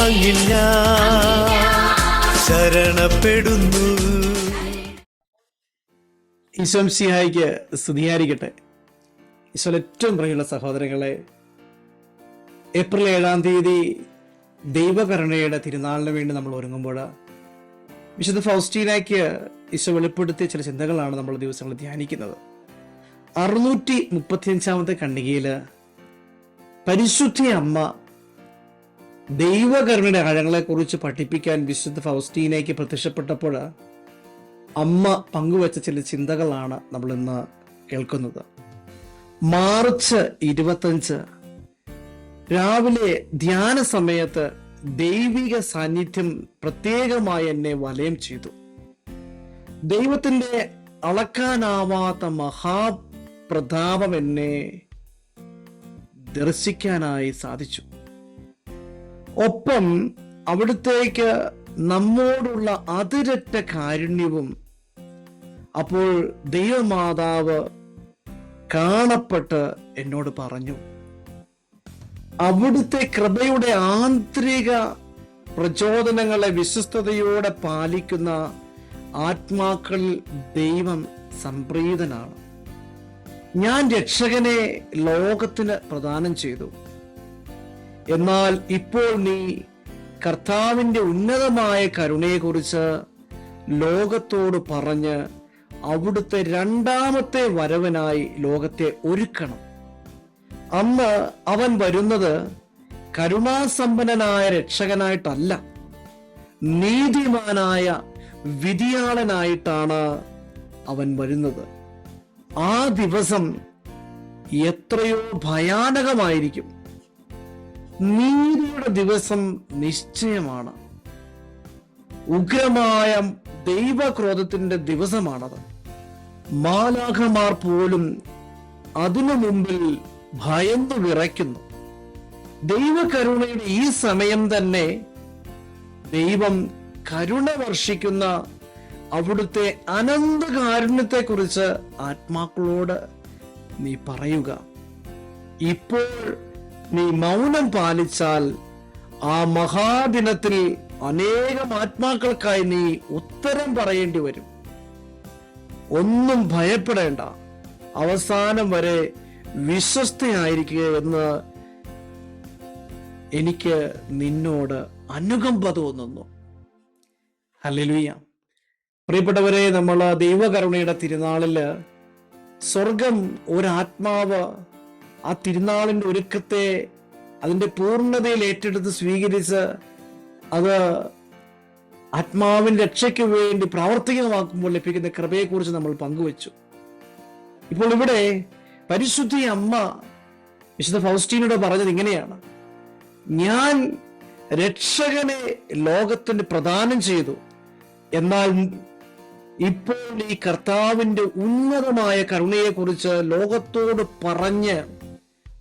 അങ്ങിൽ ശരണപ്പെടുന്നു. ഈശോംസിഹായിക്ക് സ്തുതിയായിരിക്കട്ടെ. ഈശോയിൽ ഏറ്റവും പ്രിയുള്ള സഹോദരങ്ങളെ ഏപ്രിൽ ഏഴാം തീയതി ദൈവകരുണയുടെ തിരുനാളിന് വേണ്ടി നമ്മൾ ഒരുങ്ങുമ്പോൾ വിശുദ്ധ ഫൗസ്റ്റീനയ്ക്ക് ഈശോ വെളിപ്പെടുത്തിയ ചില ചിന്തകളാണ് നമ്മൾ ദിവസങ്ങൾ ധ്യാനിക്കുന്നത്. അറുന്നൂറ്റി മുപ്പത്തിയഞ്ചാമത്തെ കണ്ണികയിൽ പരിശുദ്ധി അമ്മ ദൈവകരുണയുടെ ആഴങ്ങളെക്കുറിച്ച് പഠിപ്പിക്കാൻ വിശുദ്ധ ഫൗസ്റ്റീനയ്ക്ക് പ്രത്യക്ഷപ്പെട്ടപ്പോൾ അമ്മ പങ്കുവച്ച ചില ചിന്തകളാണ് നമ്മൾ ഇന്ന് കേൾക്കുന്നത്. മാർച്ച് ഇരുപത്തഞ്ച് രാവിലെ ധ്യാന സമയത്ത് ദൈവിക സാന്നിധ്യം പ്രത്യേകമായി എന്നെ വലയം ചെയ്തു. ദൈവത്തിന്റെ അളക്കാനാവാത്ത മഹാപ്രതാപം എന്നെ ദർശിക്കാനായി സാധിച്ചു. ഒപ്പം അവിടുത്തേക്ക് നമ്മോടുള്ള അതിരറ്റ കാരുണ്യവും അപ്പോൾ ദൈവമാതാവ് കാണപ്പെട്ട് എന്നോട് പറഞ്ഞു. അവിടുത്തെ കൃപയുടെ ആന്തരിക പ്രചോദനങ്ങളെ വിശ്വസ്തയോടെ പാലിക്കുന്ന ആത്മാക്കൾ ദൈവം സംപ്രീതനാണ്. ഞാൻ രക്ഷകനെ ലോകത്തിന് പ്രദാനം ചെയ്തു. എന്നാൽ ഇപ്പോൾ നീ കർത്താവിന്റെ ഉന്നതമായ കരുണയെക്കുറിച്ച് ലോകത്തോട് പറഞ്ഞ് അവിടുത്തെ രണ്ടാമത്തെ വരവനായി ലോകത്തെ ഒരുക്കണം. അന്ന് അവൻ വരുന്നത് കരുണാസമ്പന്നനായ രക്ഷകനായിട്ടല്ല നീതിമാനായ വിധിയാളനായിട്ടാണ് അവൻ വരുന്നത്. ആ ദിവസം എത്രയോ ഭയാനകമായിരിക്കും. നീതിയുടെ ദിവസം നിശ്ചയമാണ്. ഉഗ്രമായ ദൈവക്രോധത്തിന്റെ ദിവസമാണത്. മാലാഖമാർ പോലും അതിനു മുമ്പിൽ ഭയന്നു വിറയ്ക്കുന്നു. ദൈവകരുണയുടെ ഈ സമയം തന്നെ ദൈവം കരുണ വർഷിക്കുന്ന അവിടുത്തെ അനന്ത കാരുണ്യത്തെക്കുറിച്ച് ആത്മാക്കളോട് നീ പറയുക. ഇപ്പോൾ നീ മൗനം പാലിച്ചാൽ ആ മഹാദിനത്തിൽ അനേകം ആത്മാക്കൾക്കായി നീ ഉത്തരം പറയേണ്ടി വരും. ഒന്നും ഭയപ്പെടേണ്ട. അവസാനം വരെ വിശ്വസ്തയായിരിക്കുക എന്ന് എനിക്ക് നിന്നോട് അനുകമ്പ തോന്നുന്നു. ഹല്ലേലൂയ. പ്രിയപ്പെട്ടവരെ നമ്മൾ ദൈവകരുണയുടെ തിരുനാളിൽ സ്വർഗം ഒരാത്മാവ് ആ തിരുനാളിന്റെ ഒരുക്കത്തെ അതിന്റെ പൂർണതയിൽ ഏറ്റെടുത്ത് സ്വീകരിച്ച് അത് ആത്മാവിന്റെ രക്ഷയ്ക്ക് വേണ്ടി പ്രാവർത്തികമാക്കുമ്പോൾ ലഭിക്കുന്ന കൃപയെക്കുറിച്ച് നമ്മൾ പങ്കുവച്ചു. ഇപ്പോൾ ഇവിടെ പരിശുദ്ധി അമ്മ വിശുദ്ധ ഫൗസ്റ്റീനോട് പറഞ്ഞത് ഇങ്ങനെയാണ്. ഞാൻ രക്ഷകനെ ലോകത്തിന് പ്രദാനം ചെയ്തു. എന്നാൽ ഇപ്പോൾ ഈ കർത്താവിന്റെ ഉന്നതമായ കരുണയെക്കുറിച്ച് ലോകത്തോട് പറഞ്ഞ്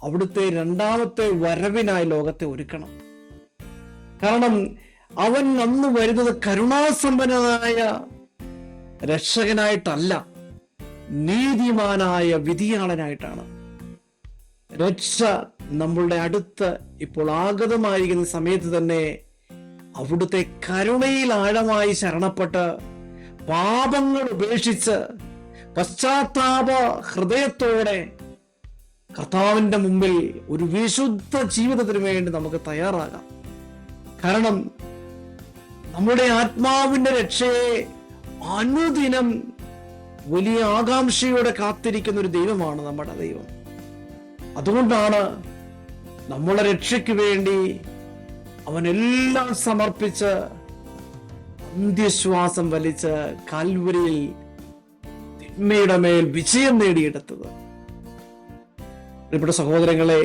അവിടുത്തെ രണ്ടാമത്തെ വരവിനായി ലോകത്തെ ഒരുക്കണം. കാരണം അവൻ അന്ന് വരുന്നത് കരുണാസമ്പന്നനായ രക്ഷകനായിട്ടല്ല നീതിമാനായ വിധിയാളനായിട്ടാണ് രക്ഷ നമ്മളുടെ അടുത്ത് ഇപ്പോൾ ആഗതമായിരിക്കുന്ന സമയത്ത് തന്നെ അവിടുത്തെ കരുണയിൽ ആഴമായി ശരണപ്പെട്ട് പാപങ്ങൾ ഉപേക്ഷിച്ച് പശ്ചാത്താപ ഹൃദയത്തോടെ കർത്താവിന്റെ മുമ്പിൽ ഒരു വിശുദ്ധ ജീവിതത്തിന് വേണ്ടി നമുക്ക് തയ്യാറാകാം. കാരണം നമ്മുടെ ആത്മാവിന്റെ രക്ഷയെ അനുദിനം വലിയ ആകാംക്ഷയോടെ കാത്തിരിക്കുന്ന ഒരു ദൈവമാണ് നമ്മുടെ ദൈവം. അതുകൊണ്ടാണ് നമ്മളെ രക്ഷയ്ക്ക് വേണ്ടി അവനെല്ലാം സമർപ്പിച്ച് അന്ത്യശ്വാസം വലിച്ച് കാൽവരിയിൽ തിന്മയുടെ മേൽ വിജയം നേടിയെടുത്തത്. പ്രിയപ്പെട്ട സഹോദരങ്ങളെ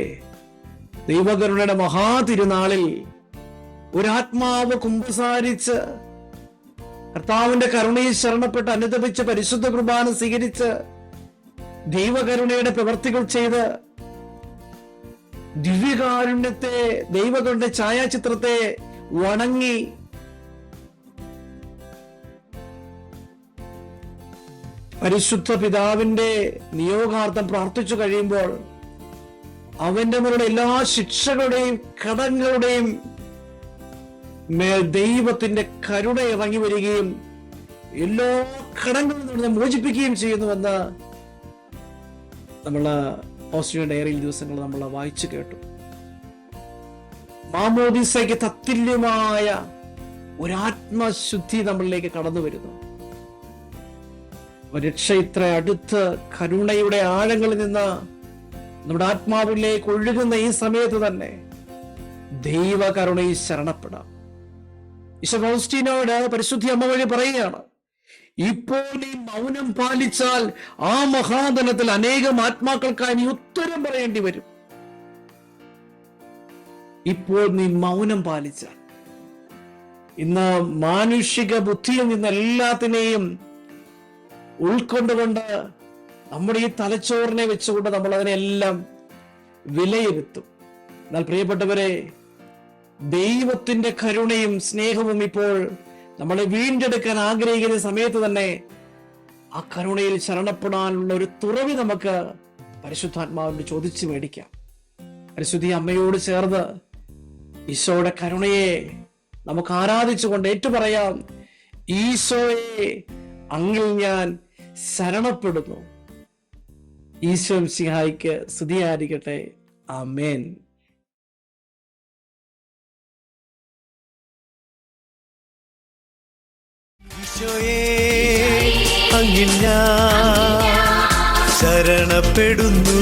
ദൈവകരുണയുടെ മഹാതിരുനാളിൽ ഒരാത്മാവ് കുമ്പസാരിച്ച് കർത്താവിന്റെ കരുണയിൽ ശരണപ്പെട്ട് അനുദപിച്ച് പരിശുദ്ധ കുർബാന സ്വീകരിച്ച് ദൈവകരുണയുടെ പ്രവർത്തികൾ ചെയ്ത് ദിവ്യകാരുണ്യത്തെ ദൈവകരുടെ ഛായാചിത്രത്തെ വണങ്ങി പരിശുദ്ധ പിതാവിന്റെ നിയോഗാർത്ഥം പ്രാർത്ഥിച്ചു കഴിയുമ്പോൾ അവന്റെ മേലുള്ള എല്ലാ ശിക്ഷകളുടെയും കടങ്ങളുടെയും മേൽ ദൈവത്തിന്റെ കരുണ ഇറങ്ങി വരികയും എല്ലാ കടങ്ങളിൽ നിന്ന് മോചിപ്പിക്കുകയും ചെയ്യുന്നുവെന്ന് നമ്മൾ ഓസ്ട്രേലിയ ഡയറിയിൽ ദിവസങ്ങൾ നമ്മൾ വായിച്ചു കേട്ടു. മാമോദിസയ്ക്ക് തത്തുല്യമായ ഒരാത്മശുദ്ധി നമ്മളിലേക്ക് കടന്നു വരുന്നു. രക്ഷ ഇത്ര അടുത്ത് കരുണയുടെ ആഴങ്ങളിൽ നിന്ന് നമ്മുടെ ആത്മാവിലേക്ക് ഒഴുകുന്ന ഈ സമയത്ത് തന്നെ ദൈവകരുണയിൽ ശരണപ്പെടാം. ഇശോസ്റ്റീനോട് പരിശുദ്ധി അമ്മ വഴി പറയുകയാണ് ഇപ്പോൾ ഈ മൗനം പാലിച്ചാൽ ആ മഹാധനത്തിൽ അനേകം ആത്മാക്കൾക്കായി നീ ഉത്തരം പറയേണ്ടി വരും. ഇപ്പോൾ നീ മൗനം പാലിച്ചാൽ ഇന്ന് മാനുഷിക ബുദ്ധിയിൽ നിന്ന് എല്ലാത്തിനെയും ഉൾക്കൊണ്ടുകൊണ്ട് നമ്മുടെ ഈ തലച്ചോറിനെ വെച്ചുകൊണ്ട് നമ്മൾ അതിനെല്ലാം വിലയിരുത്തും. എന്നാൽ പ്രിയപ്പെട്ടവരെ ദൈവത്തിന്റെ കരുണയും സ്നേഹവും ഇപ്പോൾ നമ്മളെ വീണ്ടെടുക്കാൻ ആഗ്രഹിക്കുന്ന സമയത്ത് തന്നെ ആ കരുണയിൽ ശരണപ്പെടാനുള്ള ഒരു തുറവി നമുക്ക് പരിശുദ്ധാത്മാവിനോട് ചോദിച്ചു മേടിക്കാം. പരിശുദ്ധി അമ്മയോട് ചേർന്ന് ഈശോയുടെ കരുണയെ നമുക്ക് ആരാധിച്ചുകൊണ്ട് ഏറ്റുപറയാം. ഈശോയെ അങ്ങിൽ ഞാൻ ശരണപ്പെടുന്നു. ഈശോ സിഹായിക്ക് സ്തുതിയായിരിക്കട്ടെ. ആമേൻ. അങ്ങിൽ ഞാൻ ശരണപ്പെടുന്നു.